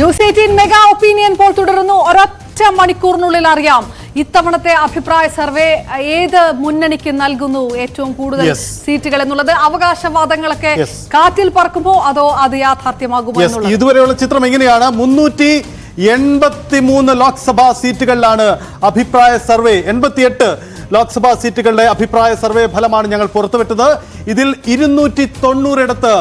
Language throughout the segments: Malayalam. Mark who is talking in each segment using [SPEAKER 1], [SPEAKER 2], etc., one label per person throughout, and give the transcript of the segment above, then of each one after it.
[SPEAKER 1] News eighteen mega opinion poll തുടരുന്നു. ഒരൊറ്റ മണിക്കൂറിനുള്ളിൽ അറിയാം. ഇത്തവണത്തെ അഭിപ്രായ സർവേ ഏത് മുന്നണിക്ക് നൽകുന്നു ഏറ്റവും കൂടുതൽ. സീറ്റുകൾ എന്നുള്ളത്? അവകാശവാദങ്ങളൊക്കെ കാറ്റിൽ പറക്കുമോ അതോ അത് യാഥാർത്ഥ്യമാകുമോ
[SPEAKER 2] ഇതുവരെയുള്ള ചിത്രം എങ്ങനെയാണ്? മുന്നൂറ്റി എൺപത്തി മൂന്ന് ലോക്സഭാ സീറ്റുകളിലാണ് അഭിപ്രായ സർവേ. എൺപത്തിയെട്ട് ലോക്സഭാ സീറ്റുകളുടെ അഭിപ്രായ സർവേ ഫലമാണ് ഞങ്ങൾ പുറത്തുവിട്ടത്. ഇതിൽ ഇരുന്നൂറ്റി തൊണ്ണൂറിടത്ത്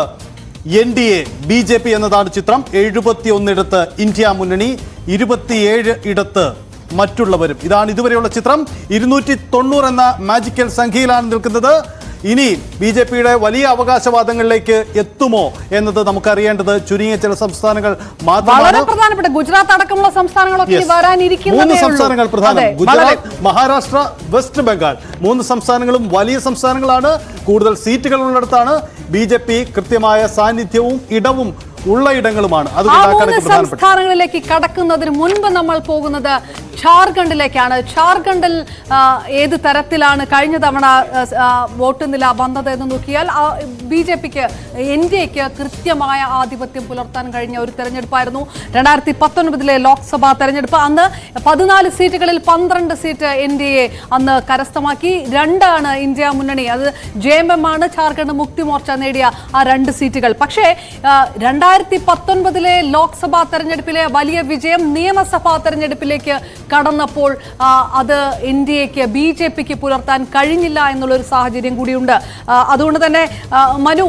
[SPEAKER 2] N D A B J P എന്നതാണ് ചിത്രം. എഴുപത്തി ഒന്നിടത്ത് ഇന്ത്യ മുന്നണി ഇരുപത്തിയേഴ് ഇടത്ത് മറ്റുള്ളവരും. ഇതാണ് ഇതുവരെയുള്ള ചിത്രം. ഇരുന്നൂറ്റി തൊണ്ണൂറ് എന്ന മാജിക്കൽ സംഖ്യയിലാണ് നിൽക്കുന്നത്. ഇനി ബി ജെ പിയുടെ വലിയ അവകാശവാദങ്ങളിലേക്ക് എത്തുമോ എന്നത് നമുക്കറിയേണ്ടത് ചുരുങ്ങിയ ചില സംസ്ഥാനങ്ങൾ
[SPEAKER 1] വളരെ പ്രധാനപ്പെട്ട ഗുജറാത്ത് അടക്കമുള്ള സംസ്ഥാനങ്ങളൊക്കെ.
[SPEAKER 2] മൂന്ന്. സംസ്ഥാനങ്ങൾ പ്രധാനം. ഗുജറാത്ത് മഹാരാഷ്ട്ര വെസ്റ്റ് ബംഗാൾ. മൂന്ന് സംസ്ഥാനങ്ങളും വലിയ സംസ്ഥാനങ്ങളാണ്. കൂടുതൽ സീറ്റുകൾ ഉള്ളിടത്താണ്. ബി ജെ പി കൃത്യമായ സാന്നിധ്യവും ഇടവും ഉള്ള ഇടങ്ങളുമാണ്. പ്രധാനപ്പെട്ട
[SPEAKER 1] സംസ്ഥാനങ്ങളിലേക്ക് കടക്കുന്നതിന് മുൻപ് നമ്മൾ പോകുന്നത് ഝാർഖണ്ഡിലേക്കാണ്. ഝാർഖണ്ഡിൽ ഏത് തരത്തിലാണ് കഴിഞ്ഞ തവണ വോട്ട് നില വന്നത് എന്ന് നോക്കിയാൽ ബി ജെ പിക്ക് എൻ ഡി എക്ക് കൃത്യമായ ആധിപത്യം പുലർത്താൻ കഴിഞ്ഞ ഒരു തെരഞ്ഞെടുപ്പായിരുന്നു. രണ്ടായിരത്തി പത്തൊൻപതിലെ ലോക്സഭാ തെരഞ്ഞെടുപ്പ് അന്ന് പതിനാല് സീറ്റുകളിൽ പന്ത്രണ്ട് സീറ്റ് എൻ ഡി എ അന്ന് കരസ്ഥമാക്കി. രണ്ടാണ് ഇന്ത്യ മുന്നണി. അത് ജെ എം എം ആണ് ഝാർഖണ്ഡ് മുക്തി മോർച്ച നേടിയ ആ രണ്ട് സീറ്റുകൾ. പക്ഷേ രണ്ടായിരത്തി പത്തൊൻപതിലെ ലോക്സഭാ തെരഞ്ഞെടുപ്പിലെ വലിയ വിജയം നിയമസഭാ തെരഞ്ഞെടുപ്പിലേക്ക് കടന്നപ്പോൾ അത് എക്ക് ബി ജെ പിക്ക് പുലർത്താൻ കഴിഞ്ഞില്ല എന്നുള്ളൊരു സാഹചര്യം കൂടിയുണ്ട്. അതുകൊണ്ട് തന്നെ മനു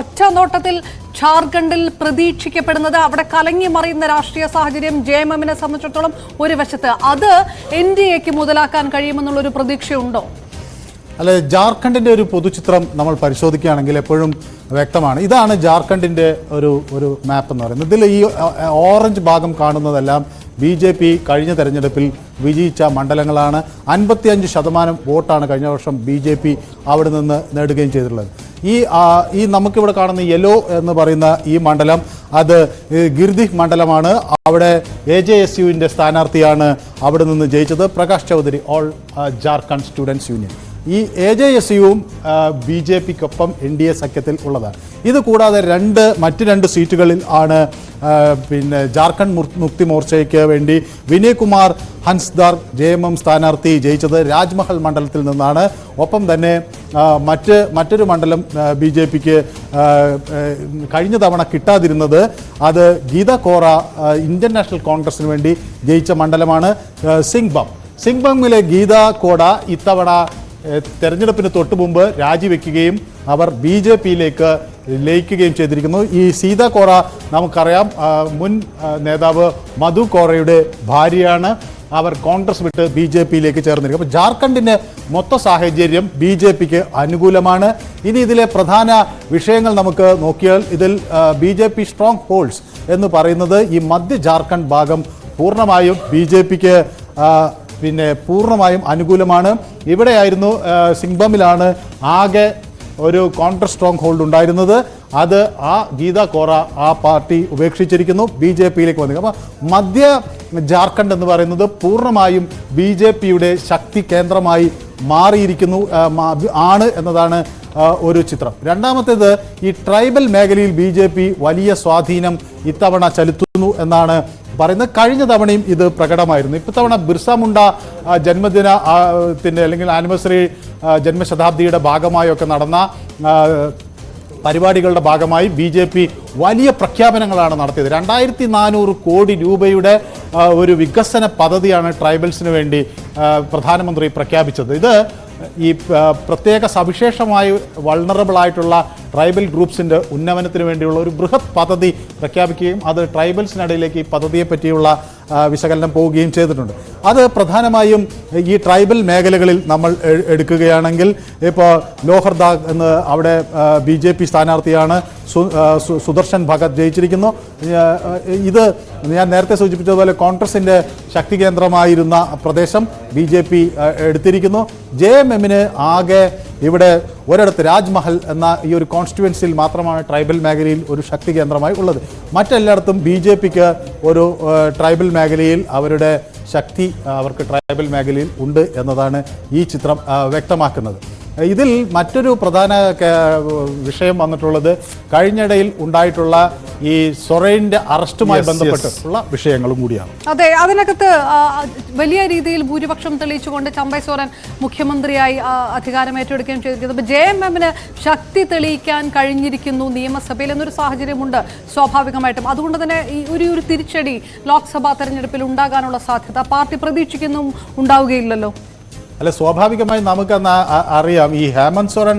[SPEAKER 1] ഒറ്റ നോട്ടത്തിൽ ഝാർഖണ്ഡിൽ പ്രതീക്ഷിക്കപ്പെടുന്നത് അവിടെ കലങ്ങി മറിയുന്ന രാഷ്ട്രീയ സാഹചര്യം ജെ എം എമ്മിനെ സംബന്ധിച്ചിടത്തോളം ഒരു വശത്ത്. അത് എൻ ഡി എക്ക് മുതലാക്കാൻ കഴിയുമെന്നുള്ളൊരു പ്രതീക്ഷയുണ്ടോ?
[SPEAKER 3] അല്ല ജാർഖണ്ഡിന്റെ ഒരു പൊതുചിത്രം നമ്മൾ പരിശോധിക്കുകയാണെങ്കിൽ എപ്പോഴും വ്യക്തമാണ്. ഇതാണ് ജാർഖണ്ഡിന്റെ ഒരു ഒരു മാപ്പ് എന്ന് പറയുന്നത്. ഇതിൽ ഈ ഓറഞ്ച് ഭാഗം കാണുന്നതെല്ലാം ബി ജെ പി കഴിഞ്ഞ തെരഞ്ഞെടുപ്പിൽ വിജയിച്ച മണ്ഡലങ്ങളാണ് അൻപത്തിയഞ്ച് ശതമാനം വോട്ടാണ് കഴിഞ്ഞ വർഷം ബി ജെ പി അവിടെ നിന്ന് നേടുകയും ചെയ്തിട്ടുള്ളത്. ഈ ഈ നമുക്കിവിടെ കാണുന്ന യെല്ലോ എന്ന് പറയുന്ന ഈ മണ്ഡലം അത് ഗിർദി മണ്ഡലമാണ്. അവിടെ എ ജെ എസ് യുവിന്റെ സ്ഥാനാർത്ഥിയാണ് അവിടെ നിന്ന് ജയിച്ചത്. Prakash Chaudhary All Jharkhand Students Union. ഈ എ ജെ എസ് യുവും ബി ജെ പിക്കൊപ്പം എൻ ഡി എ സഖ്യത്തിൽ ഉള്ളതാണ്. ഇത് കൂടാതെ രണ്ട് മറ്റ് രണ്ട് സീറ്റുകളിൽ ആണ് പിന്നെ ജാർഖണ്ഡ് മുക്തി മോർച്ചയ്ക്ക് വേണ്ടി Vinay Kumar Hansdak J M M സ്ഥാനാർത്ഥി ജയിച്ചത് രാജ്മഹൽ മണ്ഡലത്തിൽ നിന്നാണ്. ഒപ്പം തന്നെ മറ്റ് മറ്റൊരു മണ്ഡലം ബി ജെ പിക്ക് കഴിഞ്ഞ തവണ കിട്ടാതിരുന്നത് അത് ഗീത കോറ ഇന്ത്യൻ നാഷണൽ കോൺഗ്രസിന് വേണ്ടി ജയിച്ച മണ്ഡലമാണ് സിംഗ്ബം. സിംഗ്ബമിലെ ഗീത കോട ഇത്തവണ തെരഞ്ഞെടുപ്പിന് തൊട്ടു മുമ്പ് രാജിവെക്കുകയും അവർ ബി ജെ പിയിലേക്ക് ലയിക്കുകയും ചെയ്തിരിക്കുന്നു. ഈ സീത കോറ നമുക്കറിയാം മുൻ നേതാവ് മധു കോറയുടെ ഭാര്യയാണ്. അവർ കോൺഗ്രസ് വിട്ട് ബി ജെ പിയിലേക്ക് ചേർന്നിരിക്കും അപ്പോൾ ജാർഖണ്ഡിന്റെ മൊത്ത സാഹചര്യം ബി ജെ പിക്ക് അനുകൂലമാണ്. ഇനി ഇതിലെ പ്രധാന വിഷയങ്ങൾ നമുക്ക് നോക്കിയാൽ ഇതിൽ B J P strong holds എന്ന് പറയുന്നത് ഈ മധ്യ ജാർഖണ്ഡ് ഭാഗം പൂർണമായും ബി ജെ പിക്ക് പിന്നെ പൂർണമായും അനുകൂലമാണ്. ഇവിടെയായിരുന്നു സിംഗ്ബമിലാണ് ആകെ ഒരു കോൺഗ്രസ് സ്ട്രോങ് ഹോൾഡ് ഉണ്ടായിരുന്നത്. അത് ആ ഗീത കോറ ആ പാർട്ടി ഉപേക്ഷിച്ചിരിക്കുന്നു ബി ജെ പിയിലേക്ക് വന്നു അപ്പോൾ മധ്യ ജാർഖണ്ഡ് എന്ന് പറയുന്നത് പൂർണമായും ബി ജെ പിയുടെ ശക്തി കേന്ദ്രമായി മാറിയിരിക്കുന്നു ആണ് എന്നതാണ് ഒരു ചിത്രം. രണ്ടാമത്തേത് ഈ ട്രൈബൽ മേഖലയിൽ ബി വലിയ സ്വാധീനം ഇത്തവണ ചെലുത്തുന്നു എന്നാണ് പറയുന്നത് കഴിഞ്ഞ തവണയും ഇത് പ്രകടമായിരുന്നു. ഇത്തവണ ബിർസ മുണ്ട ജന്മദിന ത്തിന്റെ അല്ലെങ്കിൽ ആനിവേഴ്സറി ജന്മശതാബ്ദിയുടെ ഭാഗമായൊക്കെ നടന്ന പരിപാടികളുടെ ഭാഗമായി ബി ജെ പി വലിയ പ്രഖ്യാപനങ്ങളാണ് നടത്തിയത്. രണ്ടായിരത്തി നാനൂറ് കോടി രൂപയുടെ ഒരു വികസന പദ്ധതിയാണ് ട്രൈബൽസിന് വേണ്ടി പ്രധാനമന്ത്രി പ്രഖ്യാപിച്ചത്. ഇത് ഈ പ്രത്യേക സവിശേഷമായി വൾണറബിൾ ആയിട്ടുള്ള ട്രൈബൽ ഗ്രൂപ്പ്സിന്റെ ഉന്നമനത്തിന് വേണ്ടിയുള്ള ഒരു ബൃഹത് പദ്ധതി പ്രഖ്യാപിക്കുകയും അത് ട്രൈബൽസിനിടയിലേക്ക് ഈ പദ്ധതിയെ പറ്റിയുള്ള ആ, വിശകലനം പോവുകയും ചെയ്തിട്ടുണ്ട്. അത് പ്രധാനമായും ഈ ട്രൈബൽ മേഖലകളിൽ നമ്മൾ എടുക്കുകയാണെങ്കിൽ ഇപ്പോൾ ലോഹർദാഗ് എന്ന് അവിടെ ബി ജെ പി സ്ഥാനാർത്ഥിയാണ് സുദർശൻ ഭഗത് ജയിച്ചിരിക്കുന്നു. ഇത് ഞാൻ നേരത്തെ സൂചിപ്പിച്ചതുപോലെ കോൺഗ്രസിന്റെ ശക്തി കേന്ദ്രമായിരുന്ന പ്രദേശം ബി ജെ പി എടുത്തിരിക്കുന്നു. ജെ എം എമ്മിന് ആകെ ഇവിടെ ഒരിടത്ത് രാജ്മഹൽ എന്ന ഈ ഒരു കോൺസ്റ്റിറ്റ്യുവൻസിയിൽ മാത്രമാണ് ട്രൈബൽ മേഖലയിൽ ഒരു ശക്തി കേന്ദ്രമായി ഉള്ളത്. മറ്റെല്ലായിടത്തും ബി ജെ പിക്ക് ഒരു ട്രൈബൽ മേഖലയിൽ അവരുടെ ശക്തി അവർക്ക് ട്രൈബൽ മേഖലയിൽ ഉണ്ട് എന്നതാണ് ഈ ചിത്രം വ്യക്തമാക്കുന്നത്. ഇതിൽ മറ്റൊരു പ്രധാന വിഷയം വന്നിട്ടുള്ളത് കഴിഞ്ഞിടയിൽ ഉണ്ടായിട്ടുള്ള ഈ സൊറൈന്റെ അറസ്റ്റുമായി. ബന്ധപ്പെട്ടിട്ടുള്ള വിഷയങ്ങളും കൂടിയാണ്.
[SPEAKER 1] അതെ അതിനകത്ത് വലിയ രീതിയിൽ ഭൂരിപക്ഷം തെളിയിച്ചുകൊണ്ട് ചമ്പൈ സോറൻ മുഖ്യമന്ത്രിയായി അധികാരം ഏറ്റെടുക്കുകയും ചെയ്തിരിക്കുന്നത് അപ്പോൾ ജെ എം എമ്മിന് ശക്തി തെളിയിക്കാൻ കഴിഞ്ഞിരിക്കുന്നു നിയമസഭയിൽ എന്നൊരു സാഹചര്യമുണ്ട് സ്വാഭാവികമായിട്ടും. അതുകൊണ്ട് തന്നെ ഈ ഒരു ഒരു തിരിച്ചടി ലോക്സഭാ തെരഞ്ഞെടുപ്പിൽ ഉണ്ടാകാനുള്ള സാധ്യത പാർട്ടി പ്രതീക്ഷിക്കുന്നു ഉണ്ടാവുകയില്ലല്ലോ.
[SPEAKER 3] അല്ല സ്വാഭാവികമായി നമുക്കന്ന് അറിയാം. ഈ ഹേമന്ത് സോറൻ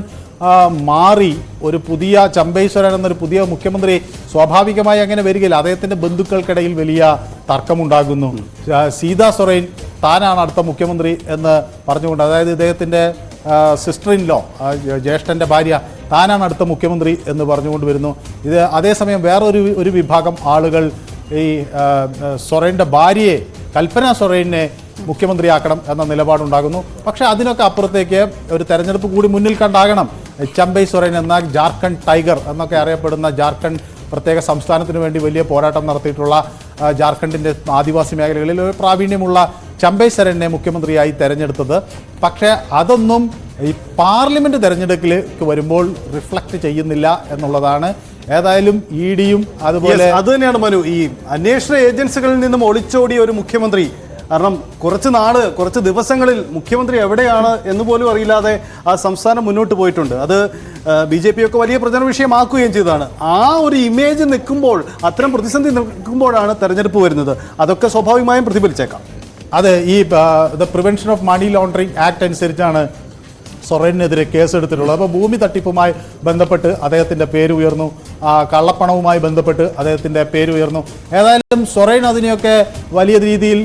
[SPEAKER 3] മാറി ഒരു പുതിയ ചമ്പൈ സോറൻ എന്നൊരു പുതിയ മുഖ്യമന്ത്രി സ്വാഭാവികമായി അങ്ങനെ വരികയില്ല. അദ്ദേഹത്തിന്റെ ബന്ധുക്കൾക്കിടയിൽ വലിയ തർക്കമുണ്ടാകുന്നു. സീതാ സൊറൈൻ താനാണ് അടുത്ത മുഖ്യമന്ത്രി എന്ന് പറഞ്ഞുകൊണ്ട് അതായത് ഇദ്ദേഹത്തിന്റെ സിസ്റ്റർ ഇൻ ലോ ജ്യേഷ്ഠന്റെ ഭാര്യ താനാണ് അടുത്ത മുഖ്യമന്ത്രി എന്ന് പറഞ്ഞുകൊണ്ട് വരുന്നു. ഇത് അതേസമയം വേറൊരു ഒരു വിഭാഗം ആളുകൾ ഈ സൊറൈന്റെ ഭാര്യയെ കൽപ്പന സൊറൈനെ മുഖ്യമന്ത്രിയാക്കണം എന്ന നിലപാടുണ്ടാകുന്നു. പക്ഷേ അതിനൊക്കെ അപ്പുറത്തേക്ക് ഒരു തെരഞ്ഞെടുപ്പ് കൂടി മുന്നിൽ കണ്ടാകണം. ചമ്പൈ സൊറൈൻ എന്ന ജാർഖണ്ഡ് ടൈഗർ എന്നൊക്കെ അറിയപ്പെടുന്ന ജാർഖണ്ഡ് പ്രത്യേക സംസ്ഥാനത്തിന് വേണ്ടി വലിയ പോരാട്ടം നടത്തിയിട്ടുള്ള ജാർഖണ്ഡിന്റെ ആദിവാസി മേഖലകളിൽ ഒരു പ്രാവീണ്യമുള്ള ചമ്പൈ സരനെ മുഖ്യമന്ത്രിയായി തെരഞ്ഞെടുത്തത്. പക്ഷേ അതൊന്നും ഈ പാർലമെന്റ് തെരഞ്ഞെടുപ്പിലേക്ക് വരുമ്പോൾ റിഫ്ലക്റ്റ് ചെയ്യുന്നില്ല എന്നുള്ളതാണ്. ഏതായാലും ഇ ഡിയും അതുപോലെ
[SPEAKER 2] അത് തന്നെയാണ് മനു. ഈ അന്വേഷണ ഏജൻസികളിൽ നിന്നും ഒളിച്ചോടിയ ഒരു മുഖ്യമന്ത്രി കാരണം കുറച്ച് നാൾ കുറച്ച് ദിവസങ്ങളിൽ മുഖ്യമന്ത്രി എവിടെയാണ് എന്ന് പോലും അറിയില്ലാതെ ആ സംസ്ഥാനം മുന്നോട്ട് പോയിട്ടുണ്ട്. അത് ബി ജെ പി ഒക്കെ വലിയ പ്രചരണ വിഷയമാക്കുകയും ചെയ്തതാണ്. ആ ഒരു ഇമേജ് നിൽക്കുമ്പോൾ അത്തരം പ്രതിസന്ധി നിൽക്കുമ്പോഴാണ് തെരഞ്ഞെടുപ്പ് വരുന്നത്. അതൊക്കെ സ്വാഭാവികമായും പ്രതിഫലിച്ചേക്കാം.
[SPEAKER 3] അതെ ഈ the prevention of money laundering act അനുസരിച്ചാണ് സൊറൈനെതിരെ കേസെടുത്തിട്ടുള്ളത്. അപ്പോൾ ഭൂമി തട്ടിപ്പുമായി ബന്ധപ്പെട്ട് അദ്ദേഹത്തിന്റെ പേര് ഉയർന്നു. കള്ളപ്പണവുമായി ബന്ധപ്പെട്ട് അദ്ദേഹത്തിന്റെ പേര് ഉയർന്നു. ഏതായാലും സൊറൈൻ അതിനെയൊക്കെ വലിയ രീതിയിൽ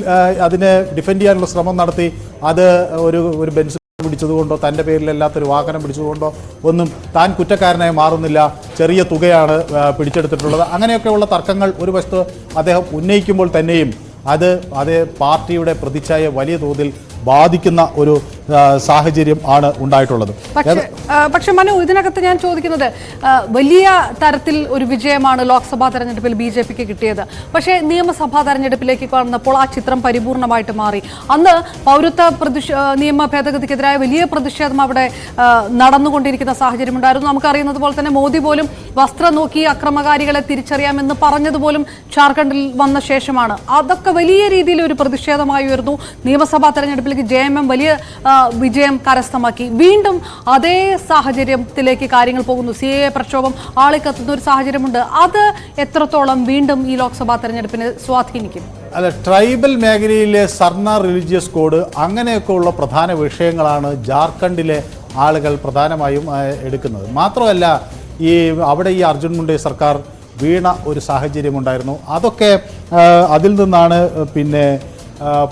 [SPEAKER 3] അതിനെ ഡിഫെൻഡ് ചെയ്യാനുള്ള ശ്രമം നടത്തി. അത് ഒരു ഒരു ബെൻസ് പിടിച്ചതുകൊണ്ടോ തന്റെ പേരിലല്ലാത്തൊരു വാഹനം പിടിച്ചതുകൊണ്ടോ ഒന്നും താൻ കുറ്റക്കാരനായി മാറുന്നില്ല. ചെറിയ തുകയാണ് പിടിച്ചെടുത്തിട്ടുള്ളത്. അങ്ങനെയൊക്കെയുള്ള തർക്കങ്ങൾ ഒരു വശത്ത് അദ്ദേഹം ഉന്നയിക്കുമ്പോൾ തന്നെയും അത് അതേ പാർട്ടിയുടെ പ്രതിച്ഛായ വലിയ തോതിൽ ബാധിക്കുന്ന ഒരു സാഹചര്യം ആണ് ഉണ്ടായിട്ടുള്ളത്.
[SPEAKER 1] പക്ഷേ പക്ഷെ മനു ഇതിനകത്ത് ഞാൻ ചോദിക്കുന്നത് വലിയ തരത്തിൽ ഒരു വിജയമാണ് ലോക്സഭാ തെരഞ്ഞെടുപ്പിൽ ബി ജെ പിക്ക് കിട്ടിയത്. പക്ഷേ നിയമസഭാ തെരഞ്ഞെടുപ്പിലേക്ക് വന്നപ്പോൾ ആ ചിത്രം പരിപൂർണമായിട്ട് മാറി. അന്ന് പൗരത്വ പ്രതിഷ നിയമ ഭേദഗതിക്കെതിരായ വലിയ പ്രതിഷേധം അവിടെ നടന്നുകൊണ്ടിരിക്കുന്ന സാഹചര്യം ഉണ്ടായിരുന്നു നമുക്കറിയുന്നത് പോലെ തന്നെ മോദി പോലും വസ്ത്രം നോക്കി അക്രമകാരികളെ തിരിച്ചറിയാമെന്ന് പറഞ്ഞതുപോലും ജാർഖണ്ഡിൽ വന്ന ശേഷമാണ്. അതൊക്കെ വലിയ രീതിയിൽ ഒരു പ്രതിഷേധമായി ഉയർന്നു. നിയമസഭാ തെരഞ്ഞെടുപ്പിലേക്ക് ജെ എം എം വലിയ വിജയം കരസ്ഥമാക്കി. വീണ്ടും അതേ സാഹചര്യത്തിലേക്ക് കാര്യങ്ങൾ പോകുന്നു. സി എ പ്രക്ഷോഭം ആളിക്കത്തുന്ന ഒരു സാഹചര്യമുണ്ട്. അത് എത്രത്തോളം വീണ്ടും ഈ ലോക്സഭാ തെരഞ്ഞെടുപ്പിനെ സ്വാധീനിക്കും?
[SPEAKER 3] അല്ല ട്രൈബൽ മേഖലയിലെ സർണ റിലീജിയസ് കോഡ് അങ്ങനെയൊക്കെ ഉള്ള പ്രധാന വിഷയങ്ങളാണ് ജാർഖണ്ഡിലെ ആളുകൾ പ്രധാനമായും എടുക്കുന്നത്. മാത്രമല്ല ഈ അവിടെ ഈ അർജുൻ മുണ്ടെ സർക്കാർ വീണ ഒരു സാഹചര്യമുണ്ടായിരുന്നു. അതൊക്കെ അതിൽ നിന്നാണ് പിന്നെ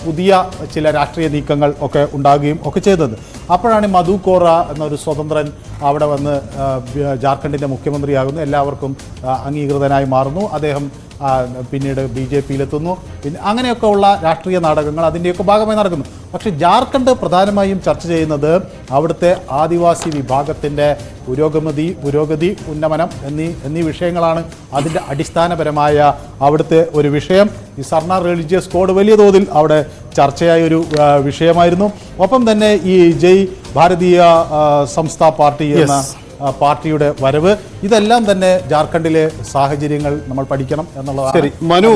[SPEAKER 3] പുതിയ ചില രാഷ്ട്രീയ നീക്കങ്ങൾ ഒക്കെ ഉണ്ടാകുകയും ഒക്കെ ചെയ്തത്. അപ്പോഴാണ് മധു കോറ എന്നൊരു സ്വതന്ത്രൻ അവിടെ വന്ന് ജാർഖണ്ഡിന്റെ മുഖ്യമന്ത്രിയാകുന്നു. എല്ലാവർക്കും അംഗീകൃതനായി മാറുന്നു. അദ്ദേഹം പിന്നീട് ബി ജെ പിയിലെത്തുന്നു. പിന്നെ അങ്ങനെയൊക്കെ ഉള്ള രാഷ്ട്രീയ നാടകങ്ങൾ അതിന്റെയൊക്കെ ഭാഗമായി നടക്കുന്നു. പക്ഷേ ജാർഖണ്ഡ് പ്രധാനമായും ചർച്ച ചെയ്യുന്നത് അവിടുത്തെ ആദിവാസി വിഭാഗത്തിന്റെ പുരോഗമതി പുരോഗതി ഉന്നമനം എന്നീ എന്നീ വിഷയങ്ങളാണ്. അതിന്റെ അടിസ്ഥാനപരമായ അവിടുത്തെ ഒരു വിഷയം. ഈ സർണ റിലീജിയസ് കോഡ് വലിയ തോതിൽ അവിടെ ചർച്ചയായ ഒരു വിഷയമായിരുന്നു. ഒപ്പം തന്നെ ഈ ജയ് ഭാരതീയ സംസ്ഥാ പാർട്ടി എന്ന പാർട്ടിയുടെ വരവ്. ഇതെല്ലാം തന്നെ ജാർഖണ്ഡിലെ സാഹചര്യങ്ങൾ നമ്മൾ പഠിക്കണം എന്നുള്ളതാണ്.
[SPEAKER 2] ശരി. മനു